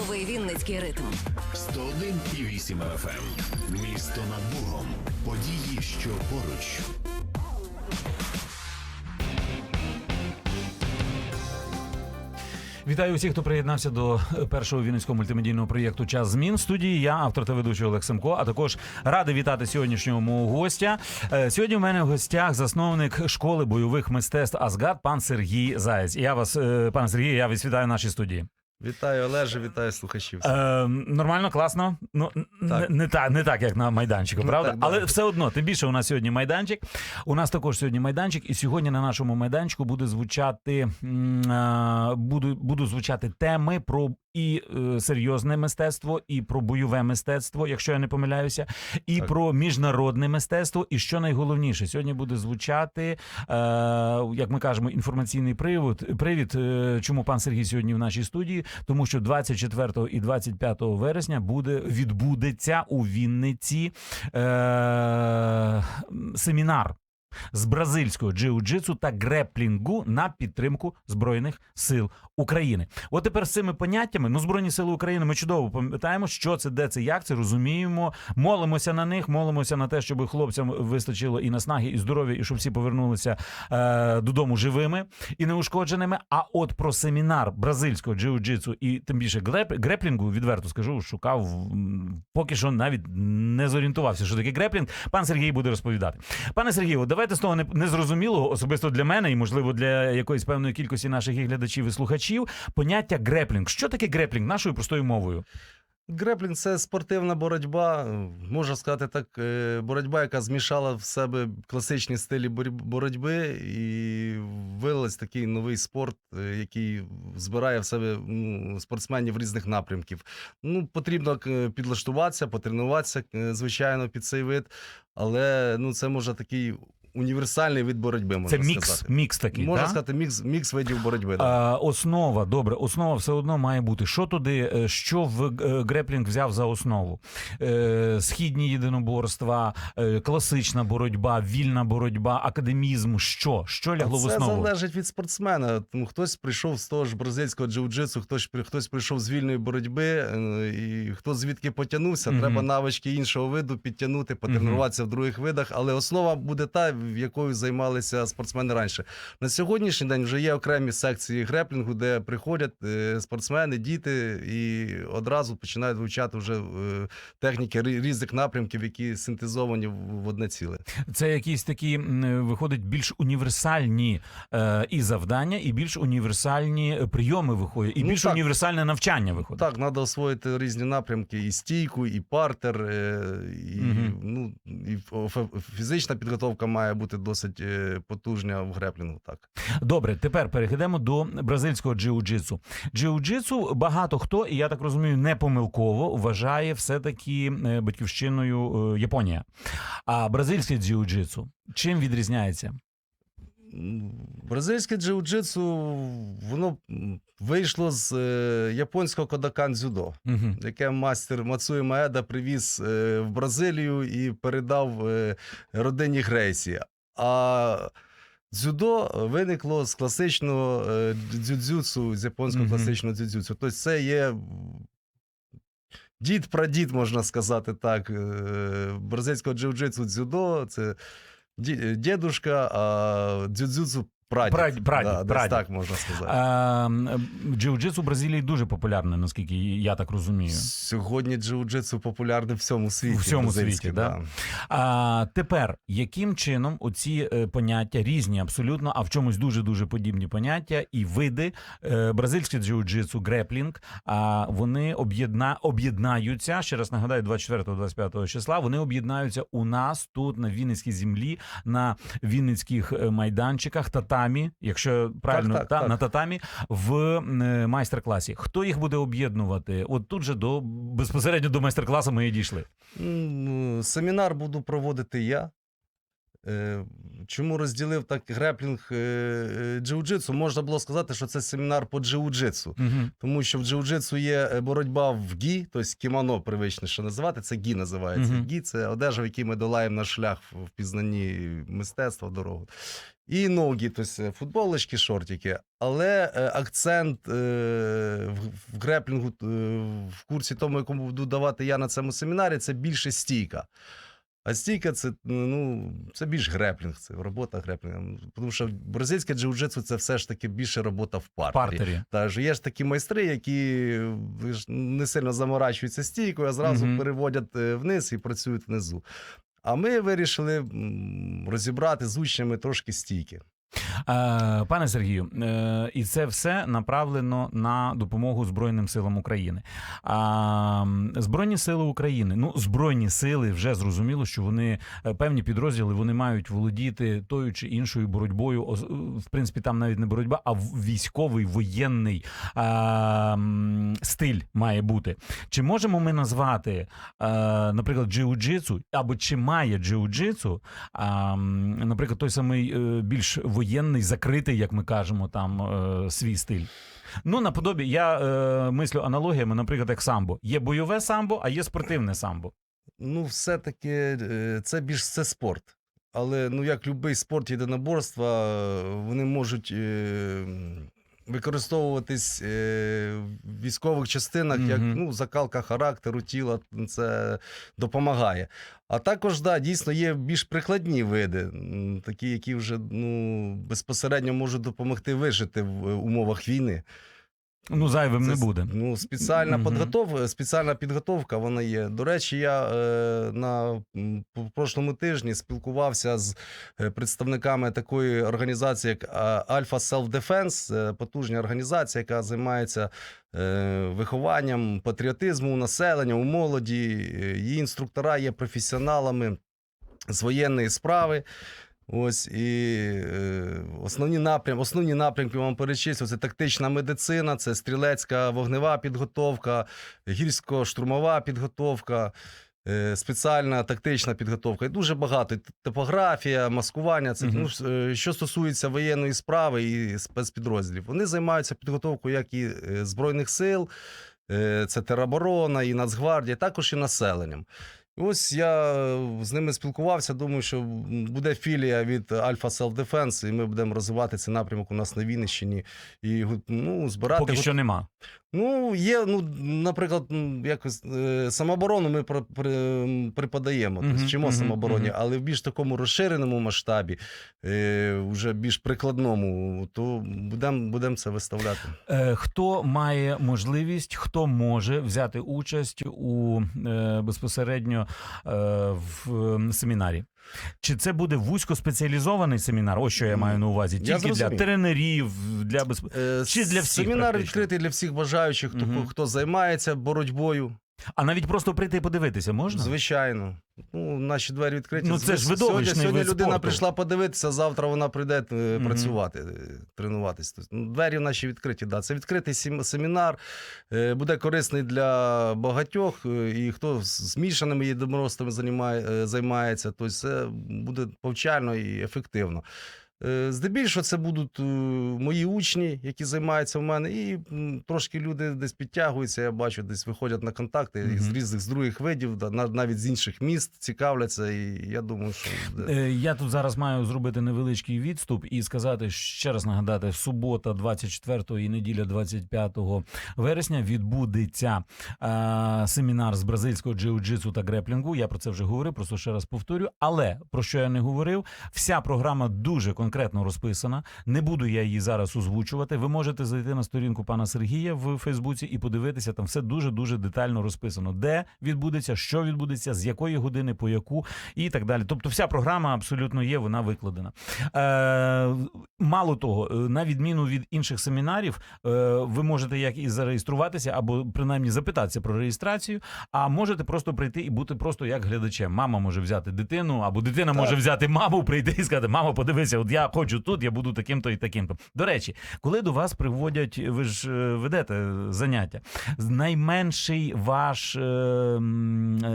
Новий Вінницький ритм. 101,8 FM. Місто над Богом. Події, що поруч. Вітаю усіх, хто приєднався до першого вінницького мультимедійного проєкту Час змін В студії. Я автор та ведучий Олег Семко. А також радий вітати сьогоднішнього мого гостя. Е, Сьогодні в мене в гостях засновник школи бойових мистецтв Асгад, пан Сергій Заєць. Я вас, е, пане Сергію, я вас вітаю в нашій студії. Вітаю, Олеже, вітаю слухачів. Е, нормально, класно. Ну Так. Не, не так, не так, як на майданчику, Ну, правда? так. Але все одно, тим більше у нас сьогодні майданчик. У нас також сьогодні майданчик, і сьогодні на нашому майданчику буде звучати а, буду, будуть звучати теми про і е, серйозне мистецтво, і про бойове мистецтво, якщо я не помиляюся, і Так. про міжнародне мистецтво. І що найголовніше, сьогодні буде звучати, е, як ми кажемо, інформаційний привід. Привід, е, чому пан Сергій сьогодні в нашій студії, тому що 24 і 25 вересня буде відбудеться у Вінниці е, семінар. З бразильського джиу-джитсу та греплінгу на підтримку збройних сил України. От тепер з цими поняттями, ну збройні сили України, ми чудово пам'ятаємо, що це, де це, як це розуміємо. Молимося на них, молимося на те, щоб хлопцям вистачило і наснаги, і здоров'я, і щоб всі повернулися е, додому живими і неушкодженими. А от про семінар бразильського джиу-джитсу і тим більше греплінгу, відверто скажу, шукав поки що навіть не зорієнтувався, що таке греплінг. Пан Сергій буде розповідати. Пане Сергію, давайте з того незрозумілого, особисто для мене, і можливо для якоїсь певної кількості наших глядачів і слухачів. Поняття греплінг. Що таке греплінг нашою простою мовою? Греплінг це спортивна боротьба. Можна сказати так, е, боротьба, яка змішала в себе класичні стилі боротьби і вилилась такий новий спорт, е, який збирає в себе ну, спортсменів різних напрямків. Ну, потрібно е, підлаштуватися, потренуватися, звичайно, під цей вид, але ну, це може такий універсальний вид боротьби. Можна Це мікс, сказати. мікс такий. Можна да? сказати, мікс, мікс видів боротьби. А, основа, добре, основа все одно має бути. Що туди, е, що в е, греплінг взяв за основу? Е, Східні єдиноборства, е, класична боротьба, вільна боротьба, академізм. Що? Що лягло в Це основу? залежить від спортсмена. Тому хтось прийшов з того ж бразильського джиу-джитсу, хтось хтось прийшов з вільної боротьби, і хто звідки потягнувся. Мгм. Треба навички іншого виду підтягнути, потренуватися в других видах. Але основа буде та, в якою займалися спортсмени раніше. На сьогоднішній день вже є окремі секції греплінгу, де приходять е, спортсмени, діти і одразу починають вивчати вже е, техніки різних напрямків, які синтезовані в одне ціле. Це якісь такі виходить більш універсальні е, і завдання, і більш універсальні прийоми виходять, і Ну, більш так. універсальне навчання виходить. Так, треба освоїти різні напрямки, і стійку, і партер, і, Мгм. ну, і фізична підготовка має бути досить е, потужна в греплінгу. Так. Добре, тепер перейдемо до бразильського джиу-джитсу. Джиу-джитсу багато хто, і я так розумію, не помилково вважає все-таки е, батьківщиною е, Японія. А бразильське джиу-джитсу чим відрізняється? Бразильське джиу-джитсу, воно вийшло з е, японського кодакан дзюдо. Угу. Яке мастер Мацуї Маеда привіз е, в Бразилію і передав е, родині Грейсі. А дзюдо виникло з класичного е, дзюдзюцу, з японського Мгм. класичного дзюдзюцу. Тобто це є дід прадід, можна сказати так, е, бразильського джиу-джитсу дзюдо, це ді- дідушка, а дзюдзюцу прадід. Прадід, прадід, Да, прадід. так можна сказати. А, джиу-джитсу в Бразилії дуже популярне, наскільки я так розумію. Сьогодні джиу-джитсу популярне в всьому світі. У всьому світі, да? А тепер яким чином оці е, поняття різні абсолютно, а в чомусь дуже дуже подібні поняття і види е, бразильське джиу-джитсу, греплінг, а вони об'єдна об'єднаються. Ще раз нагадаю, 24-25 числа. Вони об'єднаються у нас тут на Вінницькій землі, на Вінницьких е, майданчиках, татамі, якщо правильно так, та, так. на татамі в е, майстер-класі. Хто їх буде об'єднувати? От тут же до безпосередньо до майстер-класу ми і дійшли. Семінар буду проводити я. Е, Чому розділив так греплінг е, е, джиу-джитсу? Можна було сказати, що це семінар по джиу-джитсу. Угу. Тому що в джиу-джитсу є боротьба в гі, тобто кімоно привичніше називати. Це гі називається. Мгм. Гі це одежа, в якій ми долаємо наш шлях в пізнанні мистецтва, дорогу. І ноги, тобто футболочки, шортики. Але е, акцент е, в, в греплінгу е, в курсі тому, якому буду давати я на цьому семінарі, це більше стійка. А стійка це, ну, це більш греплінг, це робота греплінгом. Тому що бразильське джиу-джитсу це все ж таки більше робота в партері. партері. Та ж є ж такі майстри, які не сильно заморачуються стійкою, а зразу Мгм. переводять е, вниз і працюють внизу. А ми вирішили розібрати з учнями трошки стійки. Е, Пане Сергію, е, і це все направлено на допомогу Збройним силам України. Збройні сили України, ну збройні сили вже зрозуміло, що вони е, певні підрозділи вони мають володіти тою чи іншою боротьбою. В принципі, там навіть не боротьба, а військовий воєнний стиль має бути. Чи можемо ми назвати, наприклад, джиу-джитсу, або чи має джиу-джитсу, наприклад, той самий більш воєнний, закритий, як ми кажемо, там е, свій стиль. Ну, наподобі, я е, мислю аналогіями, наприклад, як самбо. Є бойове самбо, а є спортивне самбо. Ну, все-таки е, це більш це спорт. Але ну, як будь-який спорт єдиноборства, е, вони можуть е, використовуватись е, в військових частинах як Мгм. ну, закалка характеру, тіла, це допомагає. А також, да, дійсно, є більш прикладні види, м, такі, які вже ну, безпосередньо можуть допомогти вижити в е, умовах війни. Ну, зайвим Це не буде. Ну, спеціальна Мгм. підготовка, спеціальна підготовка вона є. До речі, я е, на прошлому тижні спілкувався з е, представниками такої організації, як е, Alpha Self Defense, е, потужна організація, яка займається е, вихованням патріотизму у населення, у молоді. Е, Її інструктора є професіоналами з воєнної справи. Ось і е, основні напрям, основні напрямки вам перечислю. Це тактична медицина, це стрілецька вогнева підготовка, гірсько-штурмова підготовка, е, спеціальна тактична підготовка. І дуже багато. Топографія, маскування. Це Мгм. ну, е, що стосується воєнної справи і спецпідрозділів. Вони займаються підготовкою як і е, збройних сил, е, це тероборона, і Нацгвардія, також і населенням. Ось я е, з ними спілкувався. Думаю, що буде філія від Альфа Self Defense, і ми будемо розвивати цей напрямок у нас на Вінниччині. І ну, збирати Поки що нема. Ну, є, ну, наприклад, якось е, самооборону ми при, при, Мгм, тобто вчимо самообороні, але в більш такому розширеному масштабі, е, вже більш прикладному, то будемо будем це виставляти. Е, Хто має можливість, хто може взяти участь у е, безпосередньо е, в ем, семінарі? Чи це буде вузькоспеціалізований семінар? Ось що я маю на увазі. Я Тільки для зрозумів. тренерів, для безп... Е, Чи для всіх Семінар практично? відкритий для всіх бажаючих, хто, Мгм. хто займається боротьбою. А навіть просто прийти і подивитися можна? Звичайно. Ну, наші двері відкриті. Ну, це ж видовищний Сьогодні, сьогодні вид людина спорту. прийшла подивитися, завтра вона прийде е, працювати, е, тренуватись. Тобто, ну, двері наші відкриті. Да. Це відкритий сем- семінар, е, буде корисний для багатьох, е, і хто з змішаними єдиноростами займає, е, займається, тобто це буде повчально і ефективно. Е, Здебільшого це будуть е, мої учні, які займаються в мене, і трошки люди десь підтягуються. Я бачу, десь виходять на контакти Мгм. з різних з других видів, навіть з інших міст цікавляться. І я думаю, що. Е, Я тут зараз маю зробити невеличкий відступ і сказати ще раз нагадати: субота, 24 і неділя, 25 вересня, відбудеться е, семінар з бразильського джиу-джитсу та греплінгу. Я про це вже говорив, просто ще раз повторю. Але про що я не говорив, вся програма дуже конкретно розписана. Не буду я її зараз озвучувати. Ви можете зайти на сторінку пана Сергія в Фейсбуці і подивитися. Там все дуже дуже детально розписано, де відбудеться, що відбудеться, з якої години, по яку і так далі. Тобто, вся програма абсолютно є, вона викладена. Е, мало того, е, на відміну від інших семінарів, е, ви можете як і зареєструватися, або принаймні запитатися про реєстрацію, а можете просто прийти і бути просто як глядачем. Мама може взяти дитину, або дитина Так. може взяти маму, прийти і сказати: Мамо, подивися, от я хочу тут, я буду таким-то і таким-то. До речі, коли до вас приводять, ви ж е, ведете заняття, найменший ваш е, е,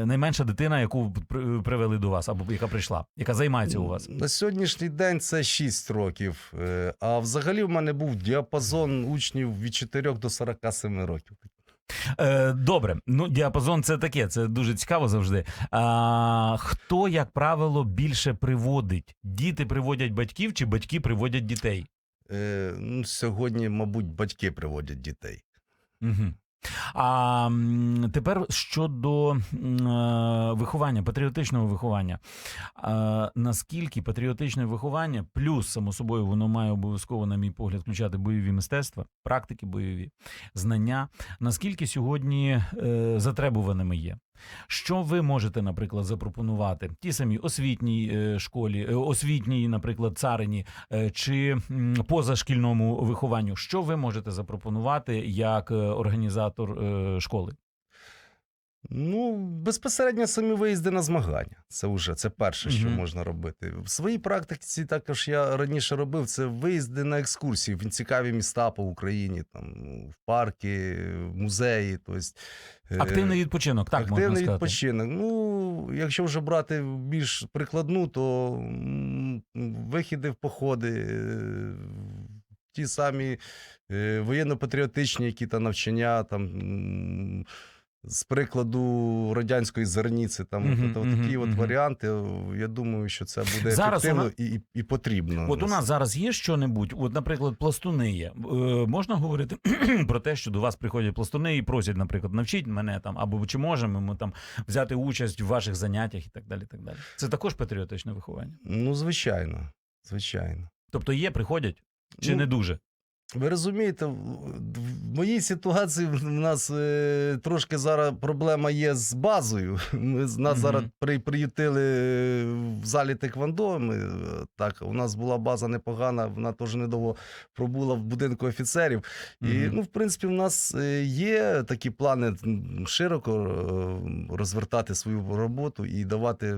найменша дитина, яку при- привели до вас, або яка прийшла, яка займається у вас. На сьогоднішній день це 6 років. А взагалі в мене був діапазон учнів від 4 до 47 років. Е, добре, ну діапазон це таке, це дуже цікаво завжди. А, хто, як правило, більше приводить? Діти приводять батьків чи батьки приводять дітей? Е, Ну, сьогодні, мабуть, батьки приводять дітей. Угу. А тепер щодо е, виховання, патріотичного виховання. А, наскільки патріотичне виховання, плюс, само собою, воно має обов'язково, на мій погляд, включати бойові мистецтва, практики бойові, знання. Наскільки сьогодні е, затребуваними є? Що ви можете, наприклад, запропонувати ті самі освітній е, школі, е, освітній, наприклад, царині е, чи позашкільному вихованню? Що ви можете запропонувати як організатор школи? Ну, безпосередньо самі виїзди на змагання. Це вже це перше, що Мгм. можна робити. В своїй практиці також я раніше робив це виїзди на екскурсії в цікаві міста по Україні, там в парки, в музеї. Тобто, е, Активний відпочинок, так можна Активний сказати. відпочинок. Ну, якщо вже брати більш прикладну, то м, вихіди в походи, е, ті самі е, воєнно-патріотичні, які та навчання, там. м, З прикладу радянської зерніці, там Мгм, от, от, такі от варіанти. Я думаю, що це буде Зараз ефективно і, і, і потрібно. От у нас зараз є що-небудь, от, наприклад, пластуни є. Е, можна говорити про те, що до вас приходять пластуни і просять, наприклад, навчіть мене там, або чи можемо ми там взяти участь в ваших заняттях і так далі. так далі. Це також патріотичне виховання. Ну, звичайно, звичайно. Тобто є, приходять чи Ну, не дуже? Ви розумієте, в моїй ситуації в нас е, трошки зараз проблема є з базою. Ми з- нас Мгм. зараз при, приютили в залі Теквандо. Ми, е, так, у нас була база непогана, вона теж недовго пробула в будинку офіцерів. І, ну, в принципі, в нас е, є такі плани широко е, розвертати свою роботу і давати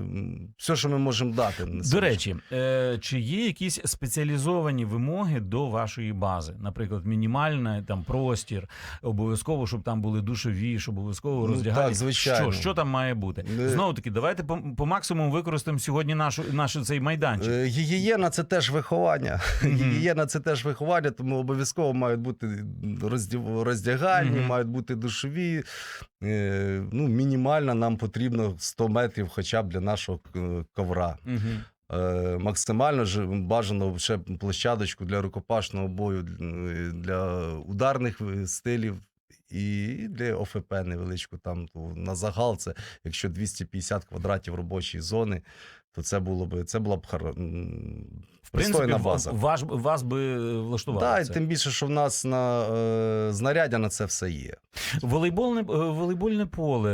все, що ми можемо дати. До речі, е, чи є якісь спеціалізовані вимоги до вашої бази? Наприклад, мінімальний там простір, обов'язково, щоб там були душові, щоб обов'язково Ну, так, звичайно. Що, що там має бути? Е, Знову таки, давайте по, по максимуму використаємо сьогодні нашу, наш цей майданчик. Е, Гігієна це теж виховання. Гігієна це теж виховання, тому обов'язково мають бути роздягальні, мають бути душові. Е, Ну, мінімально нам потрібно 100 метрів хоча б для нашого ковра. Е, Максимально ж бажано ще площадочку для рукопашного бою, для ударних стилів. І для ОФП невеличку там на загал це якщо 250 квадратів робочої зони, то це було б це була б пристойна база. ваш, вас би влаштувало. Так, це. тим більше, що в нас на е, знаряддя на це все є. Волейбольне, е, волейбольне поле,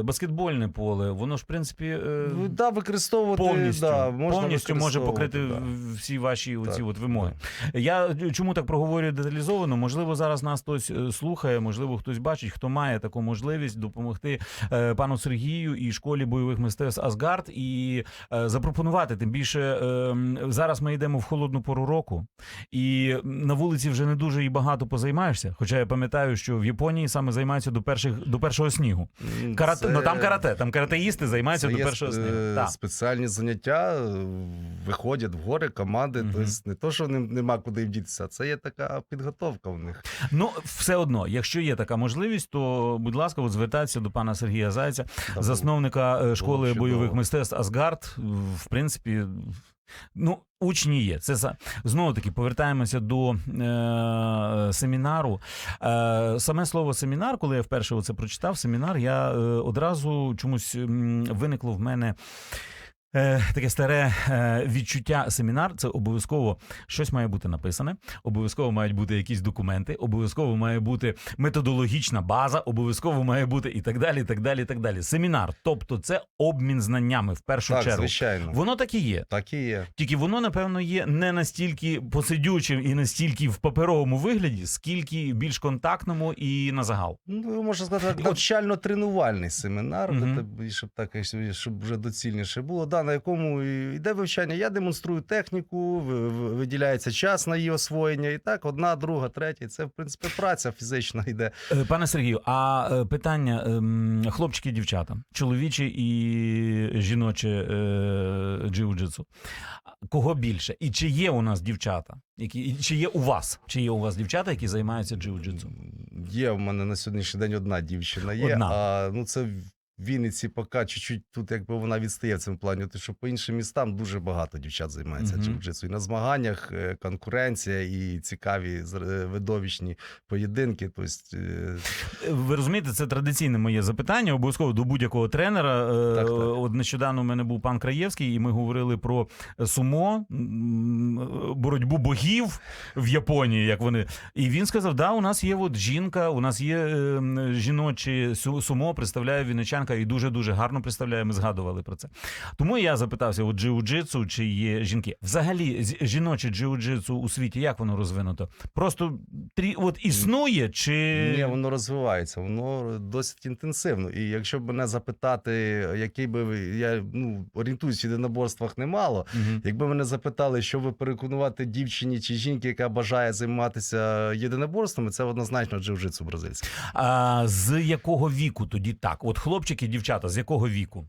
е, баскетбольне поле, воно ж, в принципі, е, да, використовувати повністю, да, можна повністю може покрити да. всі ваші оці Так, от вимоги. Я чому так проговорюю деталізовано? Можливо, зараз нас хтось е, слухає, можливо, хтось бачить, хто має таку можливість допомогти е, пану Сергію і школі бойових мистецтв Асгард і е, запропонувати. Тим більше е, зараз ми йдемо в холодну пору року, і на вулиці вже не дуже і багато позаймаєшся. Хоча я пам'ятаю, що в Японії саме займаються до перших до першого снігу. Карате, це- ну там карате, там каратеїсти займаються Це до є першого снігу. е, Так. спеціальні заняття, виходять в гори команди. Мгм. Тобто не то, що нема куди їм дітися, це є така підготовка в них. Ну, все одно, якщо є така можливість, то будь ласка, от звертайтеся до пана Сергія Зайця, Та засновника е, школи чудово. бойових мистецтв Асгард. В принципі, ну, учні є. Це знову таки повертаємося до е, семінару. Е, саме слово семінар, коли я вперше це прочитав, семінар, я е, одразу чомусь виникло в мене. Е, таке старе е, відчуття семінар це обов'язково щось має бути написане, обов'язково мають бути якісь документи, обов'язково має бути методологічна база, обов'язково має бути і так далі. і так далі, і так далі. Семінар, тобто це обмін знаннями в першу Так, чергу. звичайно. Воно так і є. Так і є. Тільки воно, напевно, є не настільки посидючим і настільки в паперовому вигляді, скільки більш контактному і на загал. Ну, можна сказати, навчально-тренувальний семінар, Мгм. де щоб так щоб вже доцільніше було. Да, на якому йде вивчання. Я демонструю техніку, ви- ви- виділяється час на її освоєння. І так, одна, друга, третя. Це, в принципі, праця фізична йде. Е, Пане Сергію, а е, питання ем, хлопчики і дівчата, чоловіче і жіноче е, джиу-джитсу. Кого більше? І чи є у нас дівчата? Які, чи є у вас? Чи є у вас дівчата, які займаються джиу-джитсу? Є в мене на сьогоднішній день одна дівчина. Є, Одна. а ну це Вінниці поки чуть-чуть тут, якби вона відстає в цьому плані, тому що по іншим містам дуже багато дівчат займається Мгм. джиу-джитсу. І на змаганнях е, конкуренція і цікаві е, видовищні поєдинки. Тобто, е, Ви розумієте, це традиційне моє запитання. Обов'язково до будь-якого тренера. Так, так. От нещодавно у мене був пан Краєвський, і ми говорили про сумо, боротьбу богів в Японії, як вони. І він сказав: да, у нас є от жінка, у нас є жіночі сумо, представляє Вінничанка і дуже дуже гарно представляє. Ми згадували про це. Тому я запитався: от джиу-джитсу, чи є жінки? Взагалі, жіноче джиу-джитсу у світі, як воно розвинуто? Просто трі, от існує, чи Ні, воно розвивається, воно досить інтенсивно. І якщо б мене запитати, який би я ну, орієнтуюсь в єдиноборствах немало. Мгм. Якби мене запитали, що ви переконувати дівчині чи жінки, яка бажає займатися єдиноборствами, це однозначно джиу-джитсу бразильське. А з якого віку тоді так? От хлопчики, дівчата, з якого віку?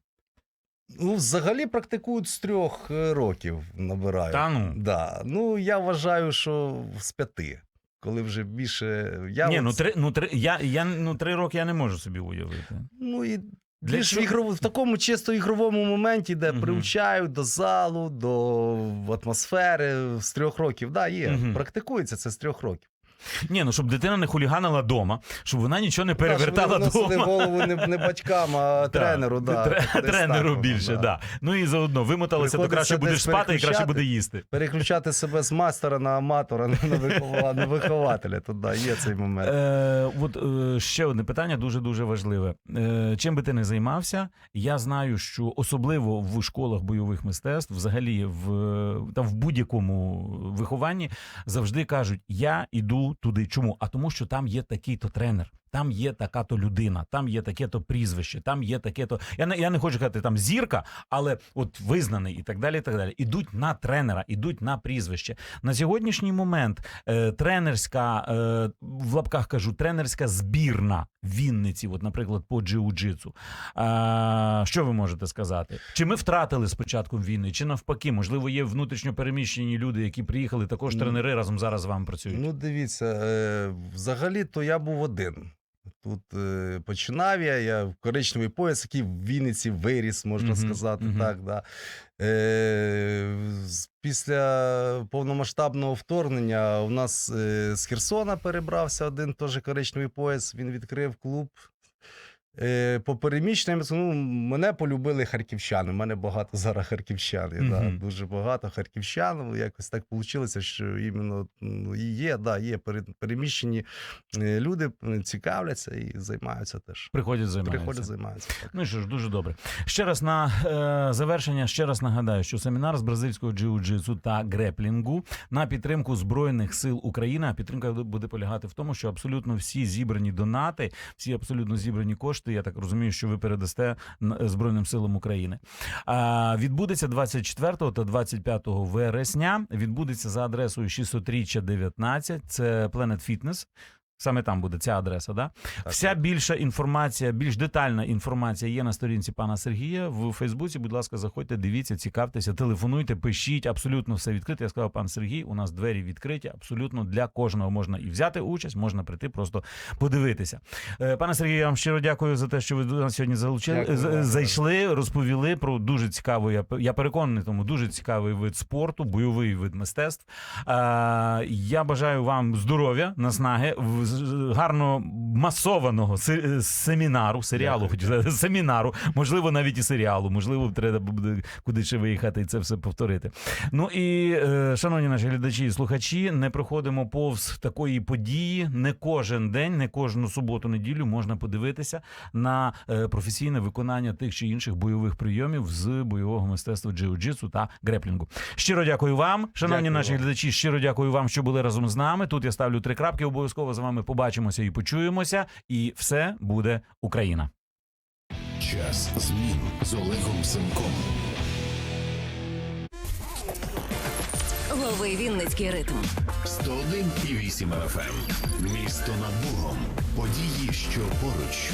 Ну, взагалі практикують з трьох е, років набирають. Та ну. Да. Ну, я вважаю, що з п'яти. Коли вже більше. Я Ні, от- ну три, ну три, я, я ну три роки я не можу собі уявити. Ну і Для більш в, чого? ігрову, в такому чисто ігровому моменті, де Мгм. приучають до залу, до атмосфери з трьох років. Да, є. Мгм. Практикується це з трьох років. Ні, ну щоб дитина не хуліганила вдома, щоб вона нічого не Та, щоб перевертала вони виносили вдома. голову не, не батькам, а тренеру. Да, Тре- тренеру так більше, воно, да. Ну і заодно вимоталася, то краще будеш спати і краще буде їсти. Переключати себе з мастера на аматора, на, вихова- на вихователя. То да, є цей момент. Е, от е, ще одне питання дуже дуже важливе. Е, чим би ти не займався, я знаю, що особливо в школах бойових мистецтв, взагалі в там в будь-якому вихованні завжди кажуть: я іду туди. Чому? А тому, що там є такий-то тренер. Там є така то людина, там є таке то прізвище, там є таке то. Я не я не хочу казати там зірка, але от визнаний і так далі. і так далі. Ідуть на тренера, ідуть на прізвище. На сьогоднішній момент е, тренерська е, в лапках кажу, тренерська збірна Вінниці, от, наприклад, по джиу-джитсу. А, що ви можете сказати? Чи ми втратили з початком війни, чи навпаки, можливо, є внутрішньо переміщені люди, які приїхали, також Ну, тренери разом зараз з вами працюють. Ну, дивіться, е, взагалі, то я був один. Тут е, починав я, я в коричневий пояс, який в Вінниці виріс, можна Мгм, сказати мгм. так. Да. Е, після повномасштабного вторгнення у нас е, з Херсона перебрався один теж коричневий пояс. Він відкрив клуб. Е, по переміщенням, ну, мене полюбили харківчани. У мене багато зараз харківчан. є, Да, дуже багато харківчан. Якось так вийшло, що іменно ну, і є, да, є пере- переміщені е, люди, е, цікавляться і займаються теж. Приходять займаються. Приходять, займаються. Так. Ну що ж, дуже добре. Ще раз на е, завершення, ще раз нагадаю, що семінар з бразильського джиу-джитсу та греплінгу на підтримку Збройних сил України. А підтримка буде полягати в тому, що абсолютно всі зібрані донати, всі абсолютно зібрані кошти. Я так розумію, що ви передасте Збройним силам України. Відбудеться 24 та 25 вересня. Відбудеться за адресою 600 19. Це Planet Fitness. Саме там буде ця адреса, да? Так. Вся більша інформація, більш детальна інформація є на сторінці пана Сергія в Фейсбуці. Будь ласка, заходьте, дивіться, цікавтеся, телефонуйте, пишіть. Абсолютно все відкрите. Я сказав, пан Сергій, у нас двері відкриті. Абсолютно для кожного можна і взяти участь, можна прийти, просто подивитися. Е, Пане Сергію, я вам щиро дякую за те, що ви до нас сьогодні залучили, Дякую зайшли, розповіли про дуже цікавий, я, я переконаний, тому дуже цікавий вид спорту, бойовий вид мистецтв. Е, я бажаю вам здоров'я, наснаги, гарно масованого семінару, серіалу, хочу сказати, семінару, можливо, навіть і серіалу, можливо, треба буде куди ще виїхати і це все повторити. Ну і е, шановні наші глядачі і слухачі, не проходимо повз такої події. Не кожен день, не кожну суботу, неділю можна подивитися на е, професійне виконання тих чи інших бойових прийомів з бойового мистецтва джиу-джитсу та греплінгу. Щиро дякую вам, шановні Дякую наші глядачі. Щиро дякую вам, що були разом з нами. Тут я ставлю три крапки. Обов'язково з вами побачимося і почуємося. І все буде Україна. Час змін з Олегом Семком. Лови Вінницький ритм. 101,8 FM. Місто над Богом. Події, що поруч.